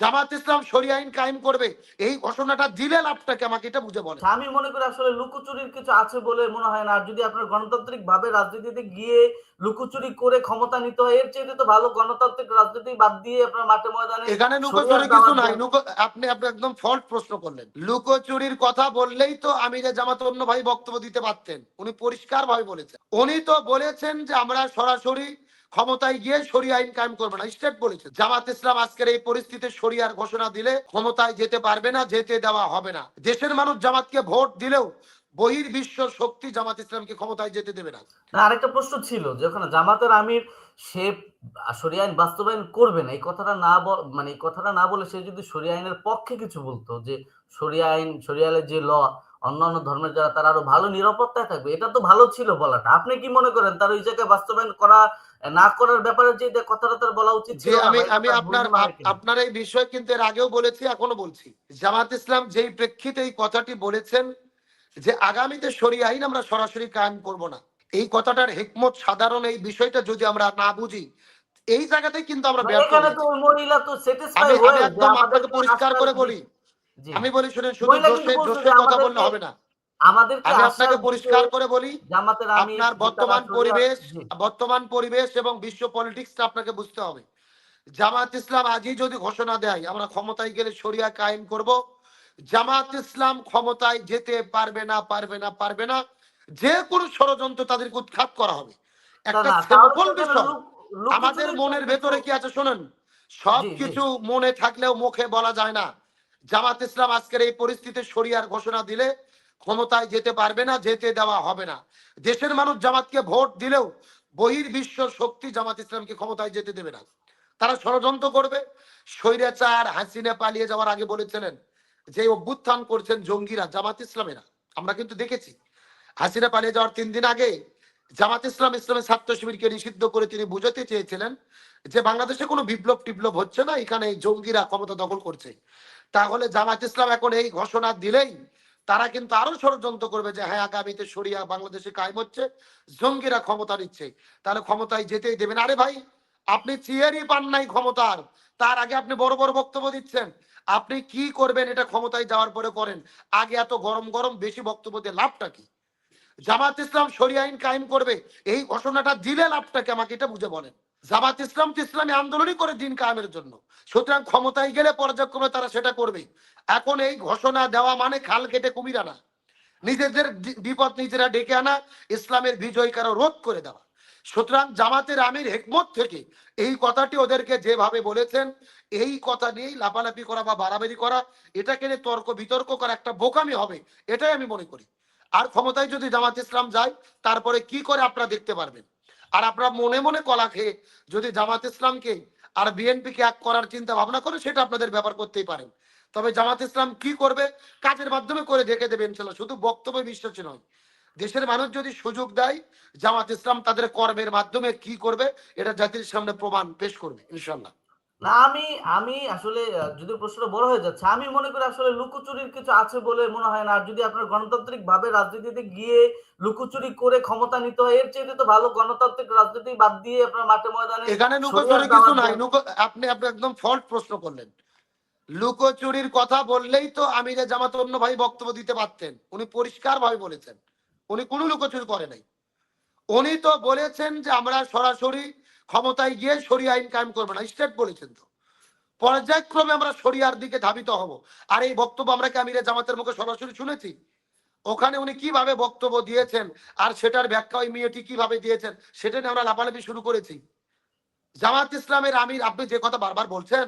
জামাত ইসলাম সরিয়া আইন কায়েম করবে। এই ঘোষণাটা দিলে লাভটাকে আমাকে এটা বুঝে বলে। আমি মনে করি আসলে লুকোচুরির কিছু আছে বলে মনে হয় না। যদি আপনার গণতান্ত্রিক ভাবে রাজনীতিতে গিয়ে লুকোচুরি করে ক্ষমতা নিতে হয় এর চেয়ে তো ভালো গণতান্ত্রিক রাজনীতি বাদ দিয়ে আপনার মাঠে ময়দানে এখানে লুকোচুরি কিছু নাই। লুকো আপনি আপনি একদম ফল্ট প্রশ্ন করলেন। লুকোচুরির কথা বললেই তো আমিরে জামাত অন্য ভাই বক্তব্য দিতে পারতেন। উনি পরিষ্কার ভাবে বলেছেন। উনি তো বলেছেন যে আমরা সরাসরি ক্ষমতায় গিয়ে সরিয়া আইন কায়েম করব না। স্টেট বলেছে, জামাত ইসলাম আজকের এই পরিস্থিতিতে সরিয়ার ঘোষণা দিলে ক্ষমতায় যেতে পারবে না, যেতে দেওয়া হবে না। দেশের মানুষ জামাতকে ভোট দিলেও বহির বিশ্ব শক্তি জামাত ইসলামকে ক্ষমতায় যেতে দেবে না। আরেকটা প্রশ্ন ছিল যে ওখানে জামাতের আমির, সে সরিয়া আইন বাস্তবায়ন করবে না। এই কথাটা না মানে এই কথাটা না বলে সে যদি সরিয়া আইনের পক্ষে কিছু বলতো যে সরিয়া আইন সরিয়ালের যে ল অন্যান্য ধর্মের যারা তারা আরও ভালো নিরাপত্তায় থাকবে। এটা তো ভালো ছিল বলাটা। আপনি কি মনে করেন? তার ওই জায়গায় বাস্তবায়ন করা না করার ব্যাপারে যে কথাটা তার বলা উচিত যে ছিল আমি আমি আপনার মনে? আপনার এই বিষয় কিন্তু এর আগেও বলেছি এখনও বলছি। জামাত ইসলাম যেই প্রেক্ষিতে এই কথাটি বলেছেন যে আগামীতে সরিয়া আইন আমরা সরাসরি কায়েম করব না। এই কথাটার হেকমত সাধারণ এই বিষয়টা যদি আমরা না বুঝি এই জায়গাতে কিন্তু আমরা ব্যর্থ তো স্যাটিসফাই আমি একদম আপনাকে পরিষ্কার করে বলি আমি বলি শুনেন শুধু জোশে জোশে কথা বললে হবে না। আমি আপনাকে পরিষ্কার করে বলি আপনার বর্তমান পরিবেশ বর্তমান পরিবেশ এবং বিশ্ব পলিটিক্সটা আপনাকে বুঝতে হবে। জামাত ইসলাম আজই যদি ঘোষণা দেয় আমরা ক্ষমতায় গেলে সরিয়া কায়েম করব। জামাত ইসলাম ক্ষমতায় যেতে পারবে না পারবে না পারবে না। যে কোনো ষড়যন্ত্র তাদেরকে উৎখাত করা হবে। একটা সিম্পল বিষয়। আমাদের মনের ভেতরে কি আছে শোনেন? সব জি, জি। কিছু মনে থাকলেও মুখে বলা যায় না। জামাত ইসলাম আজকের এই পরিস্থিতিতে সরিয়ার ঘোষণা দিলে ক্ষমতায় যেতে পারবে না, যেতে দেওয়া হবে না। দেশের মানুষ জামাতকে ভোট দিলেও বহির বিশ্ব শক্তি জামাত ইসলামকে ক্ষমতায় যেতে দেবে না। তারা ষড়যন্ত্র করবে। স্বৈরাচার হাসিনা পালিয়ে যাওয়ার আগে বলেছিলেন যে অভ্যুত্থান করছেন জঙ্গিরা, জামাত ইসলামেরা। আমরা কিন্তু দেখেছি। হাসিনা পালিয়ে যাওয়ার তিন দিন আগে জামাত ইসলাম ইসলামের ছাত্র শিবিরকে নিষিদ্ধ করে তিনি বুঝাতে চেয়েছিলেন যে, বাংলাদেশে কোনো বিপ্লব টিপ্লব হচ্ছে না। এখানে জঙ্গিরা ক্ষমতা দখল করছে। তাহলে জামাত ইসলাম এখন এই ঘোষণা দিলেই তারা কিন্তু আরও ষড়যন্ত্র করবে যে হ্যাঁ আগামীতে সরিয়া বাংলাদেশে কায়েম হচ্ছে, জঙ্গিরা ক্ষমতা নিচ্ছে। তাহলে ক্ষমতায় যেতেই দেবেন। আরে ভাই, আপনি চেয়ারই পান নাই ক্ষমতার। তার আগে আপনি বড় বড় বক্তব্য দিচ্ছেন। আপনি কি করবেন এটা ক্ষমতায় যাওয়ার পরে করেন। আগে এত গরম গরম বেশি বক্তব্য দিয়ে লাভটা কি? জামাত ইসলাম সরিয়া আইন কায়েম করবে। এই ঘোষণাটা দিলে লাভটাকে আমাকে এটা বুঝে বলেন। জামাত ইসলাম তো ইসলামী আন্দোলনই করে দিন কায়েমের জন্য। সুতরাং ক্ষমতায় গেলে পর্যায়ক্রমে তারা সেটা করবে। এখন এই ঘোষণা দেওয়া মানে খাল কেটে কুমির আনা। নিজেদের বিপদ নিজেরা ডেকে আনা, ইসলামের বিজয় কারও রোধ করে দেওয়া। সুতরাং জামাতের আমির হেকমত থেকে এই কথাটি ওদেরকে যেভাবে বলেছেন, এই কথা নিয়েই লাফালাফি করা বা বাড়াবাড়ি করা, এটাকে নিয়ে তর্ক বিতর্ক করা একটা বোকামি হবে, এটাই আমি মনে করি। আর ক্ষমতায় যদি জামাত ইসলাম যায়, তারপরে কি করে আপনারা দেখতে পারবেন? আর আপনারা মনে মনে কলা খেয়ে যদি জামাত ইসলামকে আর বিএনপিকে এক করার চিন্তা ভাবনা করে, সেটা আপনাদের ব্যবহার করতেই পারেন। তবে জামাত ইসলাম কি করবে? কাজের মাধ্যমে করে দেখে দেবেন ইনশাল্লাহ শুধু বক্তব্য বিশ্বাসী নয়। দেশের মানুষ যদি সুযোগ দেয়, জামাত ইসলাম তাদের কর্মের মাধ্যমে কি করবে, এটা জাতির সামনে প্রমাণ পেশ করবে ইনশাল্লাহ না আমি আমি আসলে যদি প্রশ্নটা বড় হয়ে যাচ্ছে আমি মনে করি আসলে লুকোচুরির কিছু আছে বলে মনে হয় না। আর যদি আপনার গণতান্ত্রিক ভাবে রাজনীতিতে গিয়ে লুকোচুরি করে ক্ষমতা নিতে হয় এর চেয়ে তো ভালো গণতান্ত্রিক রাজনীতি বাদ দিয়ে আপনার মাঠে ময়দানে এখানে লুকোচুরি কিছু নাই। আপনি আপনি একদম ফল্ট প্রশ্ন করলেন। লুকোচুরির কথা বললেই তো আমিরে জামাত অন্য ভাই বক্তব্য দিতে পারতেন। উনি পরিষ্কার ভাবে বলেছেন। উনি কোনো লুকোচুরি করে নাই। উনি তো বলেছেন যে আমরা সরাসরি ক্ষমতায় গিয়ে সরিয়া আইন কায়েম করব না, স্টেট বলেছেন তো। পর্যায়ক্রমে আমরা সরিয়ার দিকে ধাবিত হব। আর এই বক্তব্য আমরা কি আমিরে জামাতের মুখে সরাসরি শুনেছি? ওখানে উনি কীভাবে বক্তব্য দিয়েছেন আর সেটার ব্যাখ্যা ওই মেয়েটি কীভাবে দিয়েছেন, সেটা নিয়ে আমরা লাফালাফি শুরু করেছি। জামাত ইসলামের আমির, আপনি যে কথা বারবার বলছেন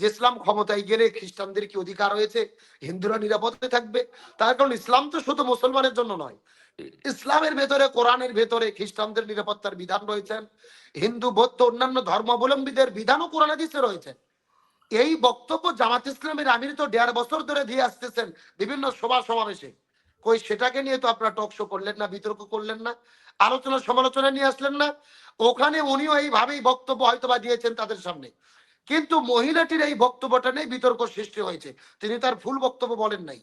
যে ইসলাম ক্ষমতায় গেলে খ্রিস্টানদের কি অধিকার হয়েছে হিন্দুরা নিরাপদে থাকবে? তার কারণ ইসলাম তো শুধু মুসলমানের জন্য নয় ইসলামের ভেতরে, কোরআনের ভেতরে খ্রিস্টানদের নিরাপত্তার বিধান রয়েছেন, হিন্দু, বৌদ্ধ, অন্যান্য ধর্মাবলম্বীদের বিধানও কোরআন হাদিসে রয়েছে। এই বক্তব্য জামাত ইসলামের আমির তো দেড় বছর ধরে দিয়ে আসতেছেন বিভিন্ন সভা সমাবেশে। কই, সেটাকে নিয়ে তো আপনারা টক শো করলেন না, বিতর্ক করলেন না, আলোচনা সমালোচনা নিয়ে আসলেন না। ওখানে উনিও এইভাবেই বক্তব্য হয়তো বা দিয়েছেন তাদের সামনে। কিন্তু মহিলাটির এই বক্তব্যটা নিয়ে বিতর্ক সৃষ্টি হয়েছে। তিনি তার ফুল বক্তব্য বলেন নাই।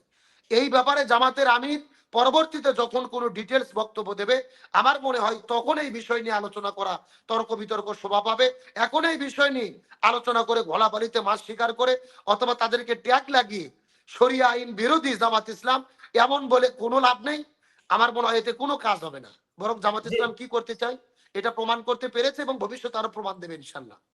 এই ব্যাপারে জামাতের আমির পরবর্তীতে যখন কোনো ডিটেলস বক্তব্য দেবে আমার মনে হয় তখন এই বিষয় নিয়ে আলোচনা করা তর্ক বিতর্ক শোভা পাবে। এখন এই বিষয় নিয়ে আলোচনা করে ঘোলাবালিতে মাছ শিকার করে অথবা তাদেরকে ট্যাগ লাগিয়ে শরিয়া আইন বিরোধী জামাত ইসলাম এমন বলে কোনো লাভ নেই। আমার মনে হয় এতে কোনো কাজ হবে না। বরং জামাত ইসলাম কি করতে চায় এটা প্রমাণ করতে পেরেছে এবং ভবিষ্যতে আরও প্রমাণ দেবে ইনশাল্লাহ